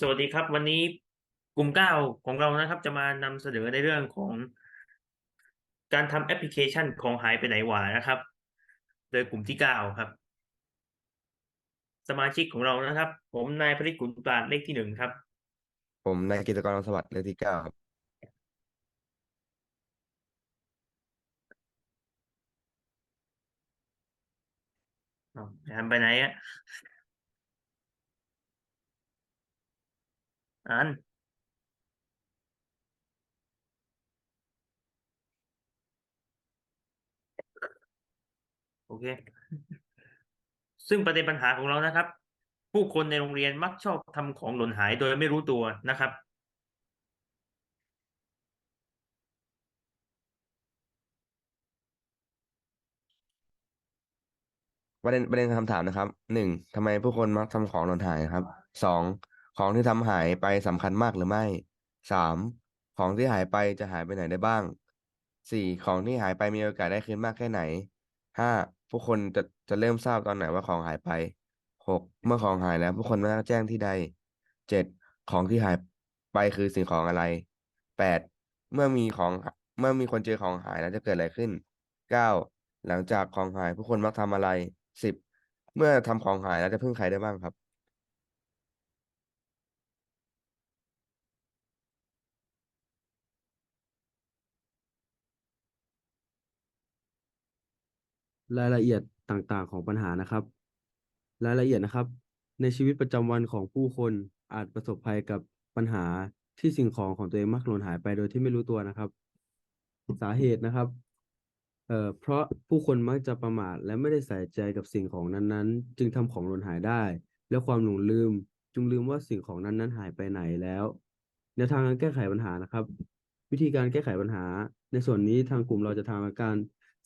สวัสดีครับ วันนี้กลุ่มเก้าของเรานะครับ จะมานำเสนอในเรื่องของ การทำแอปพลิเคชันของหายไปไหนหว่านะครับ โดยกลุ่มที่เก้าครับ สมาชิกของเรานะครับ ผมนายพริตกุลปราดเลขที่หนึ่งครับ ผมนายกิตกรสวัสดิ์เลขที่เก้าครับอ้าวแอมไปไหนอะ อัน โอเค ซึ่งประเด็นปัญหาของเรานะครับ ผู้คนในโรงเรียนมักชอบทำของหล่นหายโดยไม่รู้ตัวนะครับ ประเด็นประเด็นคำถามนะครับหนึ่งทำไมผู้คนมักทำของหล่นหายครับสอง ของที่ทำหายไปสำคัญมากหรือไม่สามของที่หายไปจะหายไปไหนได้บ้างสี่ของที่หายไปมีโอกาสได้คืนมากแค่ไหนห้าผู้คนจะจะเริ่มทราบตอนไหนว่าของหายไปหกเมื่อของหายแล้ว ผู้คนมักแจ้งที่ใดเจ็ดของที่หายไปคือสิ่งของอะไรแปดเมื่อมีของเมื่อมีคนเจอของหายแล้วจะเกิดอะไรขึ้นเก้าหลังจากของหายผู้คนมักทำอะไรสิบเมื่อทำของหายแล้วจะพึ่งใครได้บ้างครับ รายละเอียดต่างๆ ของปัญหานะครับ รายละเอียดนะครับ ในชีวิตประจำวันของผู้คนอาจประสบภัยกับปัญหาที่สิ่งของของตัวเองมักหล่นหายไปโดยที่ไม่รู้ตัวนะครับ สาเหตุนะครับเอ่อเพราะผู้คนมักจะประมาทและไม่ได้ใส่ใจกับสิ่งของนั้นๆ จึงทำของหล่นหายได้ และความหลงลืมจึงลืมว่าสิ่งของนั้นๆหายไปไหนแล้วแนวทางการแก้ไขปัญหานะครับ วิธีการแก้ไขปัญหา ในส่วนนี้ทางกลุ่มเราจะทำการ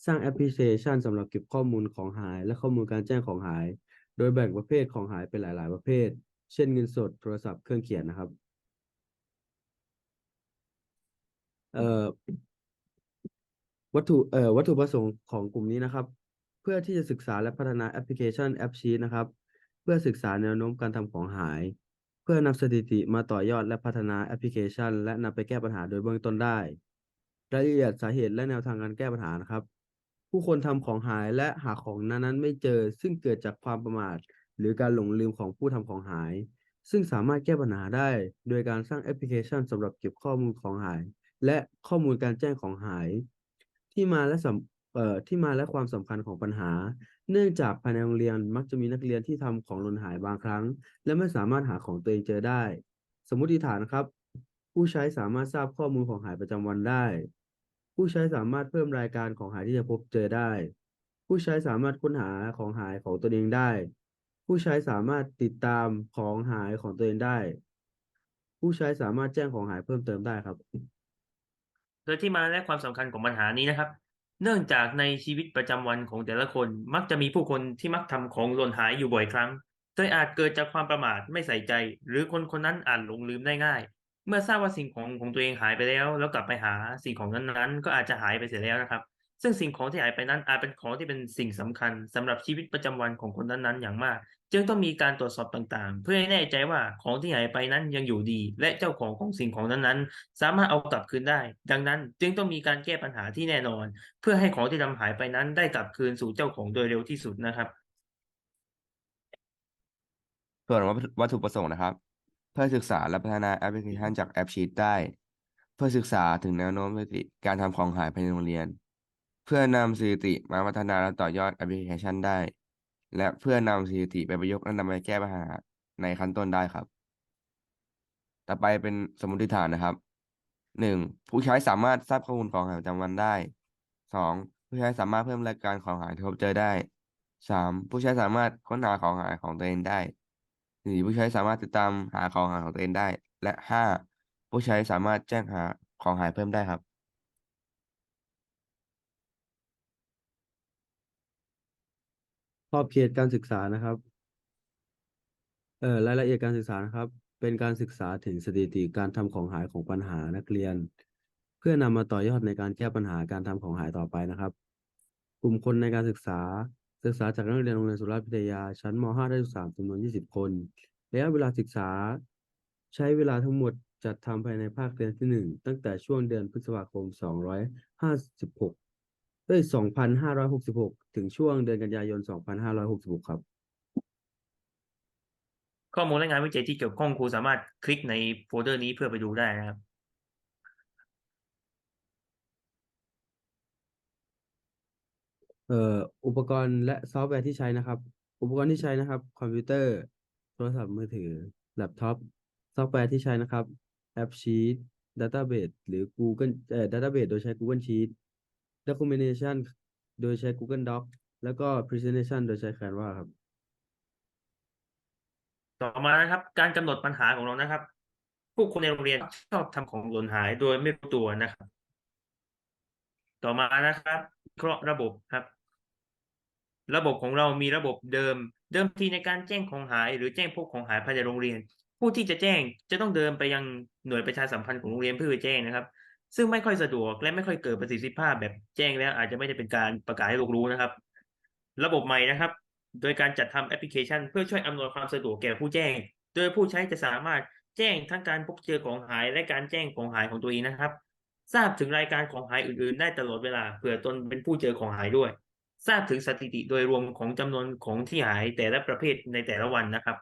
สร้างแอปพลิเคชันสำหรับเก็บข้อมูลของหาย และข้อมูลการแจ้งของหาย โดยแบ่งประเภทของหายเป็นหลาย ๆ ประเภท เช่นเงินสด โทรศัพท์ เครื่องเขียนนะครับ เอ่อ วัตถุ เอ่อ วัตถุประสงค์ของกลุ่มนี้นะครับ เพื่อที่จะศึกษาและพัฒนาแอปพลิเคชันแอปชีตนะครับ เพื่อศึกษาแนวโน้มการทำของหาย เพื่อนำสถิติมาต่อยอดและพัฒนาแอปพลิเคชัน และนำไปแก้ปัญหาโดยเบื้องต้นได้ รายละเอียดสาเหตุและแนวทางการแก้ปัญหานะครับ ผู้คนทำของหายและหาของนั้นๆไม่เจอ ซึ่งเกิดจากความประมาท หรือการหลงลืมของผู้ทำของหาย ซึ่งสามารถแก้ปัญหาได้ โดยการสร้างแอปพลิเคชันสำหรับเก็บข้อมูลของหาย และข้อมูลการแจ้งของหาย ที่มาและเอ่อที่มาและความสำคัญของปัญหา เนื่องจากภายในโรงเรียนมักจะมีนักเรียนที่ทำของหล่นหายบางครั้ง และไม่สามารถหาของตัวเองเจอได้ สมมุติฐานนะครับ ผู้ใช้สามารถทราบข้อมูลของหายประจำวันได้ ผู้ใช้สามารถเพิ่มรายการของหายที่จะพบเจอได้ ผู้ใช้สามารถค้นหาของหายของตัวเองได้ ผู้ใช้สามารถติดตามของหายของตัวเองได้ ผู้ใช้สามารถแจ้งของหายเพิ่มเติมได้ครับ โดยที่มาและความสำคัญของปัญหานี้นะครับ เนื่องจากในชีวิตประจำวันของแต่ละคนมักจะมีผู้คนที่มักทำของหล่นหายอยู่บ่อยครั้งโดยอาจเกิดจากความประมาทไม่ใส่ใจ หรือคนคนนั้นอาจหลงลืมได้ง่าย เมื่อทราบว่าสิ่งของของตัวเองหายไปแล้ว แล้วกลับไปหาสิ่งของนั้นๆ ก็อาจจะหายไปเสียแล้วนะครับ ซึ่งสิ่งของที่หายไปนั้นอาจเป็นของที่เป็นสิ่งสำคัญสำหรับชีวิตประจำวันของคนนั้นๆ อย่างมาก จึงต้องมีการตรวจสอบต่างๆ เพื่อให้แน่ใจว่าของที่หายไปนั้นยังอยู่ดี และเจ้าของของสิ่งของนั้นๆ สามารถเอากลับคืนได้ ดังนั้น จึงต้องมีการแก้ปัญหาที่แน่นอน เพื่อให้ของที่ทำหายไปนั้น ได้กลับคืนสู่เจ้าของโดยเร็วที่สุดนะครับ ส่วนวัตถุวัตถุประสงค์นะครับ เพื่อศึกษาและพัฒนาแอปพลิเคชันจากแอปชีตได้ เพื่อศึกษาถึงแนวโน้มสถิติการทำของหายภายในโรงเรียน เพื่อนำสถิติมาพัฒนาและต่อยอดแอปพลิเคชันได้ และเพื่อนำสถิติไปประยุกต์และนำไปแก้ปัญหาในขั้นต้นได้ครับ ต่อไปเป็นสมมติฐานนะครับหนึ่งผู้ใช้สามารถทราบข้อมูลของหายประจำวันได้สองผู้ใช้สามารถเพิ่มรายการของหายที่พบเจอได้สามผู้ใช้สามารถค้นหาของหายของตัวเองได้ สี่ผู้ใช้สามารถติดตามหาของหายของตัวเองได้ และห้าผู้ใช้สามารถแจ้งหาของหายเพิ่มได้ครับ ขอบเขตการศึกษานะครับเอ่อรายละเอียดการศึกษานะครับ เป็นการศึกษาถึงสถิติการทำของหายของปัญหานักเรียน เพื่อนำมาต่อยอดในการแก้ปัญหาการทำของหายต่อไปนะครับ กลุ่มคนในการศึกษา ศึกษาจากนักเรียนโรงเรียนสุราพิทยา ชั้นม .5 ได้ศึกษาจำนวน 20 คนระยะเวลาศึกษา ใช้เวลาทั้งหมดจัดทำภายในภาคเรียนที่หนึ่งตั้งแต่ช่วงเดือนพฤษภาคมสองร้อยห้าสิบหกเอ้ยสองพันห้าร้อยหกสิบหกถึงช่วงเดือนกันยายนสองพันห้าร้อยหกสิบหกครับ ข้อมูลและงานวิจัยที่เกี่ยวข้องครูสามารถคลิกในโฟลเดอร์นี้เพื่อไปดูได้นะครับ เอ่ออุปกรณ์และซอฟต์แวร์ที่ใช้นะครับ อุปกรณ์ที่ใช้นะครับ คอมพิวเตอร์ โทรศัพท์มือถือ แล็ปท็อป ซอฟต์แวร์ที่ใช้นะครับแอปชีต Database หรือ Google เอ่อ Database โดยใช้ Google Sheet Documentation โดยใช้ Google Doc แล้วก็ Presentation โดยใช้ Canva ครับ ต่อมานะครับ การกำหนดปัญหาของเรานะครับ ผู้คนในโรงเรียนชอบทำของหล่นหายโดยไม่รู้ตัวนะครับ ต่อมานะครับเคราะห์ระบบครับ ระบบของเรามีระบบเดิม เดิมทีในการแจ้งของหาย หรือแจ้งพบของหายภายในโรงเรียน ผู้ที่จะแจ้งจะต้องเดินไปยังหน่วยประชาสัมพันธ์ของโรงเรียนเพื่อแจ้งนะครับ ซึ่งไม่ค่อยสะดวกและไม่ค่อยเกิดประสิทธิภาพแบบแจ้งแล้ว อาจจะไม่ได้เป็นการประกาศให้โลกรู้นะครับ ระบบใหม่นะครับ โดยการจัดทำแอปพลิเคชัน เพื่อช่วยอำนวยความสะดวกแก่ผู้แจ้ง โดยผู้ใช้จะสามารถแจ้งทั้งการพบเจอของหายและการแจ้งของหายของตัวเองนะครับ ทราบถึงรายการของหายอื่นๆ ได้ตลอดเวลาเผื่อตนเป็นผู้เจอของหายด้วย ทราบถึงสถิติโดยรวมของจำนวนของที่หายแต่ละประเภทในแต่ละวันนะครับ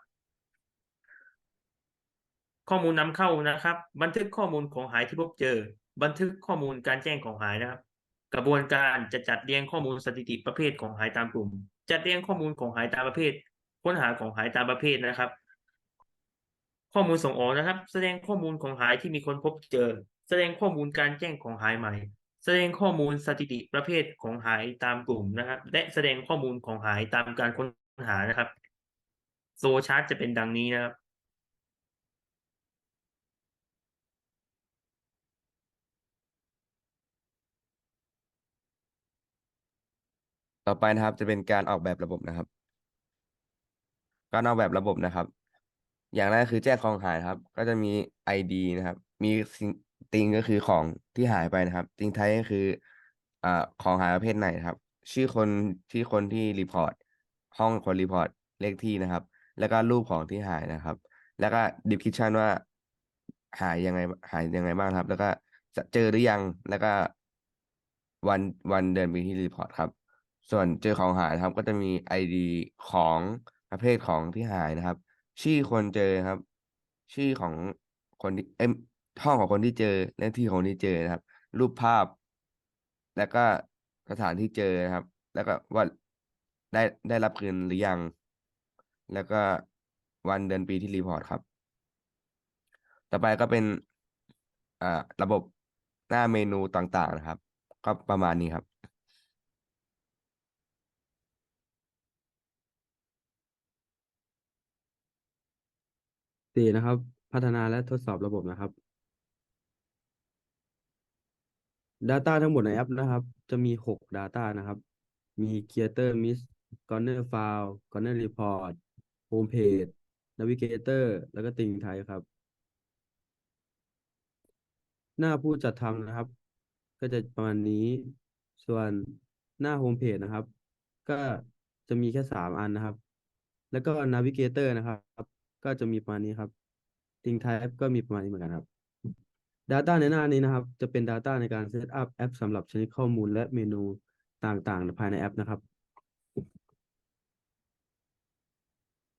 ข้อมูลนำเข้านะครับ บันทึกข้อมูลของหายที่พบเจอ บันทึกข้อมูลการแจ้งของหายนะครับ กระบวนการจะจัดเรียงข้อมูลสถิติประเภทของหายตามกลุ่ม จัดเรียงข้อมูลของหายตามประเภท ค้นหาของหายตามประเภทนะครับ ข้อมูลส่งออกนะครับ แสดงข้อมูลของหายที่มีคนพบเจอ แสดงข้อมูลการแจ้งของหายใหม่ แสดงข้อมูลสถิติประเภทของหายตามกลุ่มนะครับ และแสดงข้อมูลของหายตามการค้นหานะครับโซชาร์ตจะเป็นดังนี้นะครับต่อไปนะครับจะเป็นการออกแบบระบบนะครับ การออกแบบระบบนะครับ อย่างแรกคือแจ้งของหายครับ ก็จะมี ID นะครับ มี ติงก็คือของที่หายไปนะครับ ติงไทยก็คืออ่าของหายประเภทไหนนะครับ ชื่อคนที่คนที่รีพอร์ตห้องคนรีพอร์ตเลขที่นะครับ แล้วก็รูปของที่หายนะครับ แล้วก็ description ว่าหายยังไงหายยังไงบ้างครับ แล้วก็จะเจอหรือยังแล้วก็ วันวันเดือนปีที่รีพอร์ตครับ ส่วนเจอของหายนะครับ ก็จะมี ID ของประเภทของที่หายนะครับ ชื่อคนเจอครับ ชื่อของคนที่เอ้ย ห้องของคนที่เจอเลขที่ของคนที่เจอนะครับ รูปภาพ แล้วก็สถานที่เจอนะครับ แล้วก็ว่าได้ได้รับคืนหรือยัง แล้วก็วันเดือนปีที่รีพอร์ตครับ ต่อไปก็เป็นอ่าระบบหน้าเมนูต่างๆนะครับ ก็ประมาณนี้ครับสี่นะครับ พัฒนาและทดสอบระบบนะครับ Data ทั้งหมดในแอปนะครับ จะมีหก Data นะครับ มี Creator Miss Corner File Corner Report Homepage Navigator แล้วก็ติงไทยครับ หน้าผู้จัดทำนะครับ ก็จะประมาณนี้ ส่วนหน้าโฮมเพจนะครับ ก็จะมีแค่สามอันนะครับ แล้วก็ Navigator นะครับ ก็จะมีประมาณนี้ครับ Think Type ก็มีประมาณนี้เหมือนกันครับ Data ในหน้านี้นะครับ จะเป็น Data ในการเซตอัพแอปสำหรับชนิดข้อมูลและเมนูต่างๆ ภายในแอปนะครับ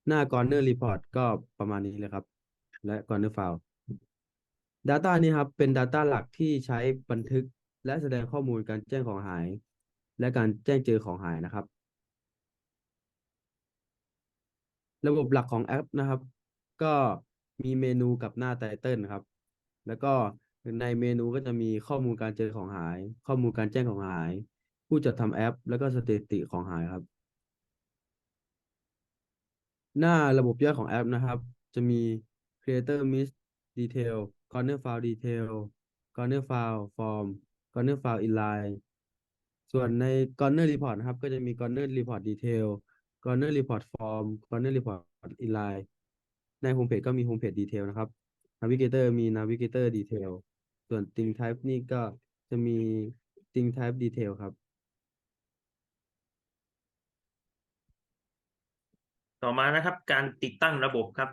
หน้า Corner Report ก็ประมาณนี้เลยครับ และ Corner File Data นี้ครับ เป็น Data หลักที่ใช้บันทึกและแสดงข้อมูลการแจ้งของหาย และการแจ้งเจอของหายนะครับ ระบบหลักของแอปนะครับ ก็มีเมนูกับหน้าไตเติลครับ แล้วก็ ในเมนูก็จะมีข้อมูลการเจอของหาย ข้อมูลการแจ้งของหาย ผู้จัดทำแอป แล้วก็สถิติของหายครับ หน้าระบบย่อยของแอปนะครับ จะมี Creator Miss Detail Corner File Detail Corner File Form Corner File Inline ส่วนใน Corner Report นะครับ ก็จะมี Corner Report Detail Corner Report Form Corner Report Inline ใน Homepage ก็มี Homepage Detail นะครับ Navigator มี Navigator Detail ส่วน Thing Type นี่ก็จะมี Thing Type Detail ครับ ต่อมานะครับการติดตั้งระบบครับ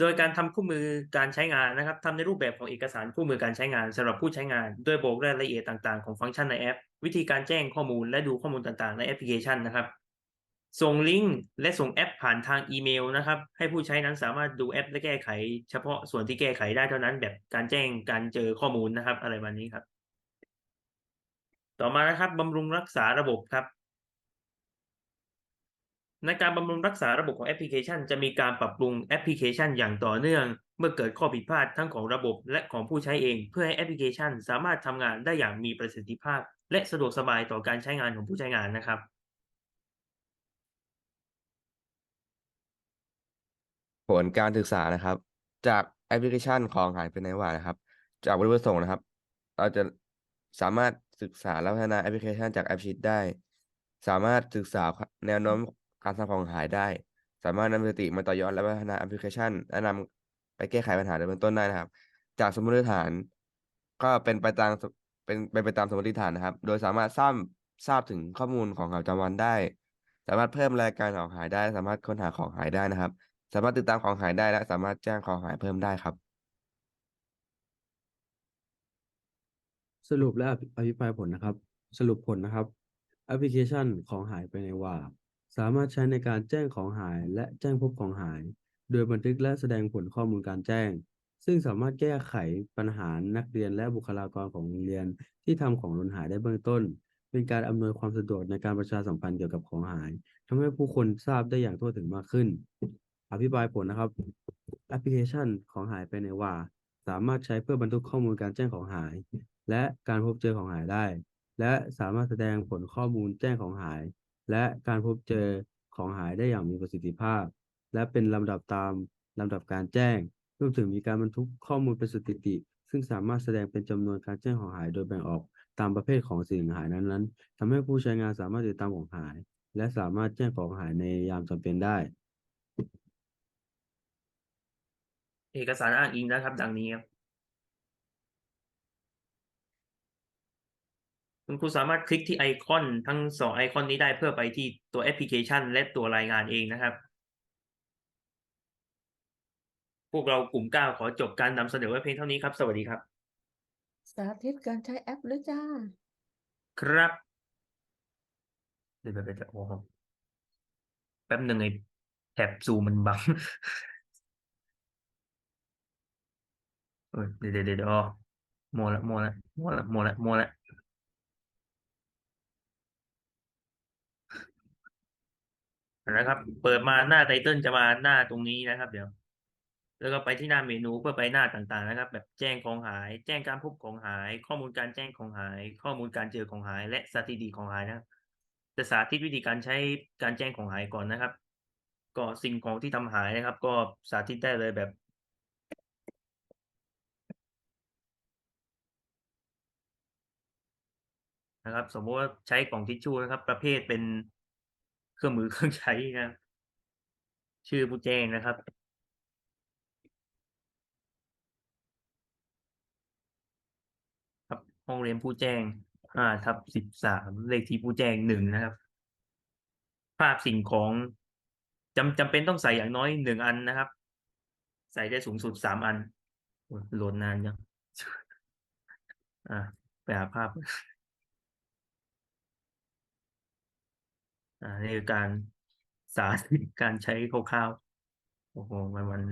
โดยการทำคู่มือการใช้งานนะครับทำในรูปแบบของเอกสารคู่มือการใช้งานสำหรับผู้ใช้งานโดยบอกรายละเอียดต่างๆ ของฟังก์ชันในแอป วิธีการแจ้งข้อมูลและดูข้อมูลต่างๆ ในแอปพลิเคชันนะครับ ส่งลิงก์และส่งแอปผ่านทางอีเมลนะครับ ให้ผู้ใช้นั้นสามารถดูแอปและแก้ไข เฉพาะส่วนที่แก้ไขได้เท่านั้น แบบการแจ้งการเจอข้อมูลนะครับ อะไรแบบนี้ครับ ต่อมานะครับบำรุงรักษาระบบครับ ในการบำรุงรักษาระบบของแอปพลิเคชัน จะมีการปรับปรุงแอปพลิเคชันอย่างต่อเนื่อง เมื่อเกิดข้อผิดพลาดทั้งของระบบและของผู้ใช้เอง เพื่อให้แอปพลิเคชัน สามารถทำงานได้อย่างมีประสิทธิภาพ และสะดวกสบายต่อการใช้งานของผู้ใช้งานนะครับ ลการศึกษานะครับ จากแอปพลิเคชันของหายไปไหนว่านะครับ จากวัตถุประสงค์นะครับ เราจะสามารถศึกษาและพัฒนาแอปพลิเคชันจากแอปชีตได้ สามารถศึกษาแนวโน้มการทำของหายได้ สามารถนำสติมาต่อยอดและพัฒนาแอปพลิเคชันและนำไปแก้ไขปัญหาในเบื้องต้นได้นะครับ จากสมมติฐาน ก็เป็นไปตามเป็นเป็นไปตามสมมติฐานนะครับ โดยสามารถทราบทราบถึงข้อมูลของข่าวประจำวันได้ สามารถเพิ่มรายการของหายได้ สามารถค้นหาของหายได้นะครับ สามารถติดตามของหายได้และสามารถแจ้งของหายเพิ่มได้ครับ สรุปและอภิปรายผลนะครับ สรุปผลนะครับ แอปพลิเคชันของหายไปในว่า สามารถใช้ในการแจ้งของหายและแจ้งพบของหาย โดยบันทึกและแสดงผลข้อมูลการแจ้ง ซึ่งสามารถแก้ไขปัญหานักเรียนและบุคลากรของโรงเรียน ที่ทำของหล่นหายได้เบื้องต้น เป็นการอำนวยความสะดวกในการประชาสัมพันธ์เกี่ยวกับของหายทำให้ผู้คนทราบได้อย่างทั่วถึงมากขึ้น อภิปรายผลนะครับ แอปพลิเคชันของหายไปในว่า สามารถใช้เพื่อบันทึกข้อมูลการแจ้งของหาย และการพบเจอของหายได้ และสามารถแสดงผลข้อมูลแจ้งของหาย และการพบเจอของหายได้อย่างมีประสิทธิภาพ และเป็นลำดับตามลำดับการแจ้งรวมถึงมีการบันทึกข้อมูลเป็นสถิติ ซึ่งสามารถแสดงเป็นจำนวนการแจ้งของหายโดยแบ่งออกตามประเภทของสิ่งหายนั้นๆทำให้ผู้ใช้งานสามารถติดตามของหาย และสามารถแจ้งของหายในยามจำเป็นได้ เอกสารอ้างอิงนะครับ ดังนี้ครับคุณครูสามารถคลิกที่ไอคอนทั้งสองไอคอนนี้ได้เพื่อไปที่ตัวแอปพลิเคชัน และตัวรายงานเองนะครับ พวกเรากลุ่มเก้าขอจบการนำเสนอไว้เพียงเท่านี้ครับ สวัสดีครับ สาธิตการใช้แอปหรือจ้า ครับเดี๋ยวเดี๋ยวเดี๋ยวโอ้โหแป๊บหนึ่งไอ้แท็บซูมมันบัง เออเดี๋ยวเดี๋ยวเดี๋ยวเดี๋ยวอ๋อมัวละมัวละมัวละมัวละมัวละนะครับ เปิดมาหน้าไตเติ้ลจะมาหน้าตรงนี้นะครับ เดี๋ยว แล้วก็ไปที่หน้าเมนูเพื่อไปหน้าต่างๆ นะครับ แบบแจ้งของหาย แจ้งการพบของหาย ข้อมูลการแจ้งของหาย ข้อมูลการเจอของหาย และสถิติของหายนะครับจะสาธิตวิธีการใช้การแจ้งของหายก่อนนะครับ ก็สิ่งของที่ทำหายนะครับ ก็สาธิตได้เลยแบบ นะครับ สมมติว่าใช้กล่องทิชชู่นะครับ ประเภทเป็นเครื่องมือเครื่องใช้นะครับชื่อผู้แจ้งนะครับครับห้องเรียนผู้แจ้งห้าทับสิบสามเลขที่ผู้แจ้งหนึ่งนะครับ ภาพสิ่งของจำจำเป็นต้องใส่อย่างน้อยหนึ่งอันนะครับ ใส่ได้สูงสุดสามอันโอ้ยโหลดนานยังอ่าไปหาภาพ อ่านี่คือการสาธิตการใช้คร่าวๆโอ้โหมันมัน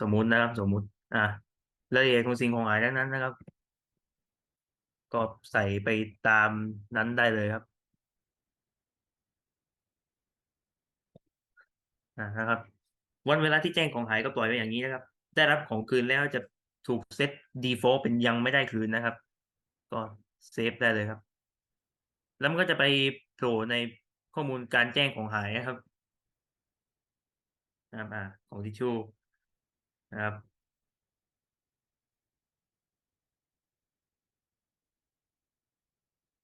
สมมุตินะครับ สมมุติอ่ารายละเอียดของสิ่งของหายดังนั้นนะครับ ก็ใส่ไปตามนั้นได้เลยครับอ่านะครับ วันเวลาที่แจ้งของหายก็ปล่อยไว้อย่างนี้นะครับ ได้รับของคืนแล้วจะถูกเซต default เป็นยังไม่ได้คืนนะครับ ก็เซฟได้เลยครับ แล้วมันก็จะไป โผล่ในข้อมูลการแจ้งของหายนะครับนะครับอ่าของทิชชู่นะครับ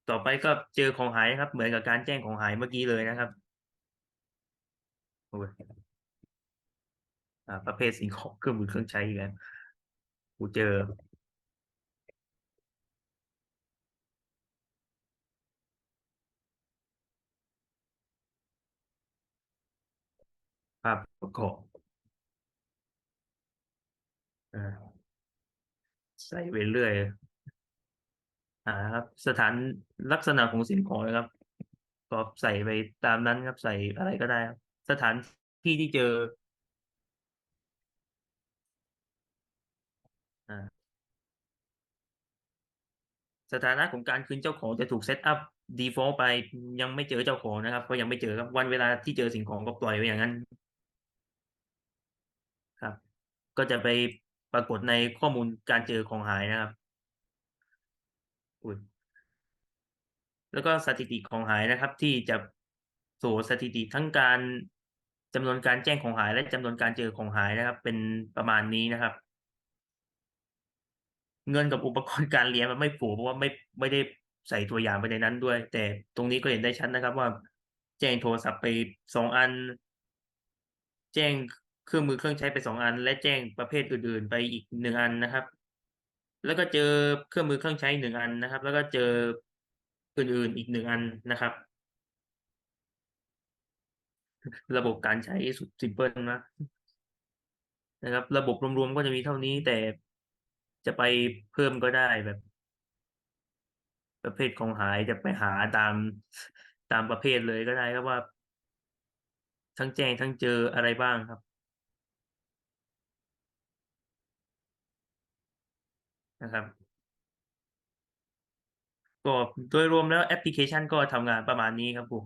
ต่อไปก็เจอของหายนะครับ เหมือนกับการแจ้งของหายเมื่อกี้เลยนะครับโอ้ยประเภทสิ่งของเครื่องมือเครื่องใช้อีกแล้วกูเจอ ภาพประกอบใส่ไปเรื่อยอ่าครับ สถานลักษณะของสิ่งของนะครับ ก็ใส่ไปตามนั้นครับ ใส่อะไรก็ได้ครับ สถานที่ที่เจออสถานะของการคืนเจ้าของจะถูกเซตอัพ default ไปยังไม่เจอเจ้าของนะครับ ก็ยังไม่เจอครับวันเวลาที่เจอสิ่งของก็ปล่อยไว้อย่างนั้น ก็จะไปปรากฏในข้อมูลการเจอของหายนะครับอุแล้วก็สถิติของหายนะครับ ที่จะโส่สถิติทั้งการจำนวนการแจ้งของหาย และจำนวนการเจอของหายนะครับ เป็นประมาณนี้นะครับ เงินกับอุปกรณ์การเรียนมันไม่ผูกเพราะว่าไม่ไม่ได้ใส่ตัวอย่างไปในนั้นด้วย แต่ตรงนี้ก็เห็นได้ชัดนะครับ ว่าแจ้งโทรศัพท์ไปสองอัน แจ้ง เครื่องมือเครื่องใช้ไปสองอัน และแจ้งประเภทอื่น ๆ ไปอีกหนึ่งอันนะครับ แล้วก็เจอเครื่องมือเครื่องใช้หนึ่งอันนะครับ แล้วก็เจออื่นๆอีกหนึ่งอันนะครับ ระบบการใช้สุดซิมเพิลมากนะครับ ระบบรวมๆก็จะมีเท่านี้แต่จะไปเพิ่มก็ได้แบบ ประเภทของหายจะไปหาตามตามประเภทเลยก็ได้ครับว่า ทั้งแจ้งทั้งเจออะไรบ้างครับ นะครับก็โดยรวมแล้วแอปพลิเคชันก็ทำงานประมาณนี้ครับผม